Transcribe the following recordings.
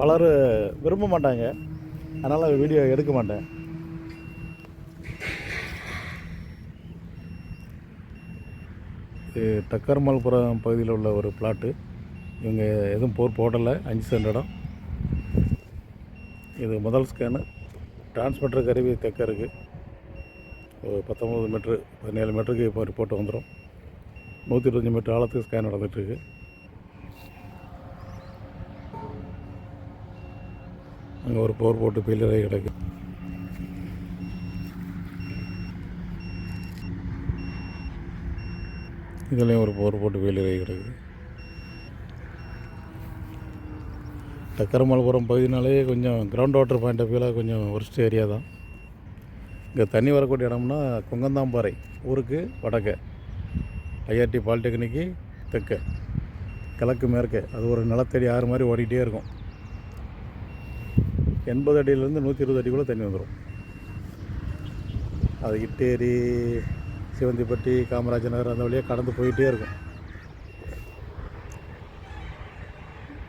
பலர் விரும்ப மாட்டாங்க. அதனால் வீடியோ எடுக்க மாட்டேன். இது தக்கர்மல்புரம் பகுதியில் உள்ள ஒரு பிளாட்டு இவங்க எதுவும் போர் போடலை அஞ்சு சென்ட் இடம். இது முதல் ஸ்கேனு டிரான்ஸ்மிட்டர் கருவி தெக்க இருக்குது ஒரு பத்தொம்பது மீட்ரு பதினேழு மீட்டருக்கு இப்போ ரிப்போர்ட் வந்துடும் நூற்றி இருபத்தஞ்சி மீட்டர் ஆழத்துக்கு ஸ்கேன் நடந்துகிட்ருக்கு அங்கே ஒரு போர் போட்டு பில்லரை கிடக்கு. இதுலேயும் ஒரு போர் போட்டு பில்லரை கிடக்கு. சக்கரமலபுரம் பகுதினாலே கொஞ்சம் கிரவுண்ட் வாட்டர் பாயிண்ட் ஆஃப் வியூவில் கொஞ்சம் ஒர்ஸ்ட் ஏரியா தான். இங்கே தண்ணி வரக்கூடிய இடம்னா குங்கந்தாம்பாறை ஊருக்கு வடக்க. ஐஆர்டி பாலிடெக்னிக்கு தெற்க. கிழக்கு மேற்கே. அது ஒரு நிலத்தடி ஆறு மாதிரி ஓடிக்கிட்டே இருக்கும். எண்பது அடியிலேருந்து நூற்றி இருபது அடிக்குள்ளே தண்ணி வந்துடும் அது இட்டேரி சிவந்திப்பட்டி காமராஜர் நகர் அந்த வழியாக கடந்து போயிட்டே இருக்கும்.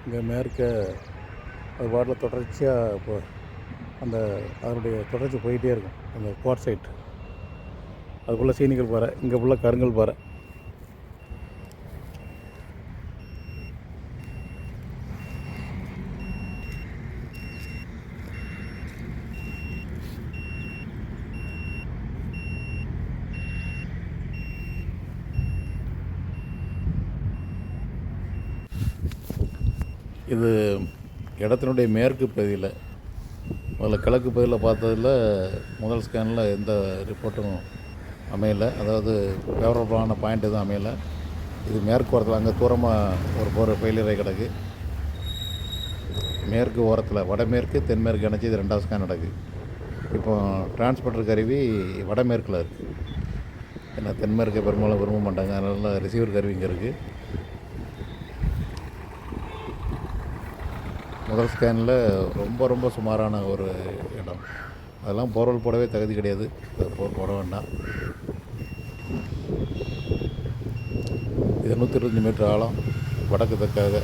இங்கே மேற்க அது பாட்டில் தொடர்ச்சியாக இப்போ அந்த அதனுடைய தொடர்ச்சி போயிட்டே இருக்கும். அந்த கோட் சைட் அதுக்குள்ளே சீனிகள் பாறை இங்கே ஃபுல்லாக கருங்கல் பாறை. இது இடத்தினுடைய மேற்கு பகுதியில் முதல்ல கிழக்கு பகுதியில் பார்த்ததில் முதல் ஸ்கேனில் எந்த ரிப்போர்ட்டும் அமையலை. அதாவது ஃபேவரபுளான பாயிண்ட் எதுவும் அமையலை. இது மேற்கு ஓரத்தில் அங்கே தூரமாக ஒரு போகிற ஃபெயிலியரை கிடக்கு. மேற்கு ஓரத்தில் வடமேற்கு தென்மேற்கு இணைச்சி இது ரெண்டாவது ஸ்கேன் நடக்கு. இப்போ டிரான்ஸ்போர்ட்டர் கருவி வடமேற்கில் இருக்குது ஏன்னா தென்மேற்கை பெரும்பாலும் விரும்ப மாட்டாங்க. அதனால ரிசீவர் கருவி இங்கே இருக்குது முதல் ஸ்கேனில் ரொம்ப ரொம்ப சுமாரான ஒரு இடம். அதெல்லாம் போர்வல் போடவே தகுதி கிடையாது. போர் போட வேண்டாம். இது நூற்றி இருபத்தஞ்சி மீட்டர் ஆழம் வடக்கு தெற்காக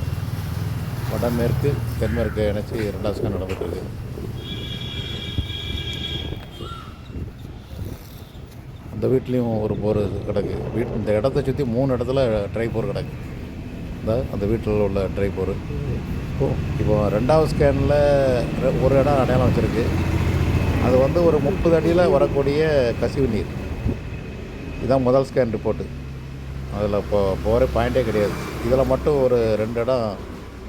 வடமேற்கு தென்மேற்கு இணைச்சி ரெண்டாவது ஸ்கேன் நடந்துட்டுருக்கு. அந்த வீட்லேயும் ஒரு போர் கிடக்கு. வீட் இந்த இடத்த சுற்றி மூணு இடத்துல ட்ரை போர் கிடக்கு. இந்த அந்த வீட்டில் உள்ள டிரைவர் போர் இப்போ ரெண்டாவது ஸ்கேனில் ஒரு இடம் அடையாளம் வச்சுருக்கு. அது வந்து ஒரு முப்பது அடியில் வரக்கூடிய கசிவு நீர். இதுதான் முதல் ஸ்கேன் ரிப்போர்ட்டு அதில் இப்போ போகிற பாயிண்டே கிடையாது. இதில் மட்டும் ஒரு ரெண்டு இடம்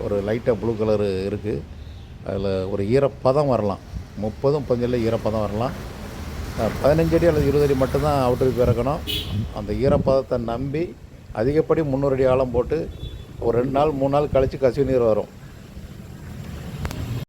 ஒரு லைட்டாக ப்ளூ கலரு இருக்குது அதில் ஒரு ஈரப்பதம் வரலாம். முப்பதும் முப்பத்தஞ்சில் ஈரப்பதம் வரலாம். பதினஞ்சு அடி அல்லது இருபது அடி மட்டும்தான் அவுட்டருக்கு இறக்கணும். அந்த ஈரப்பதத்தை நம்பி அதிகப்படி முந்நூறு அடி ஆழம் போட்டு ஒரு ரெண்டு நாள் மூணு நாள் கழித்து கசிவு நீர் வரும்.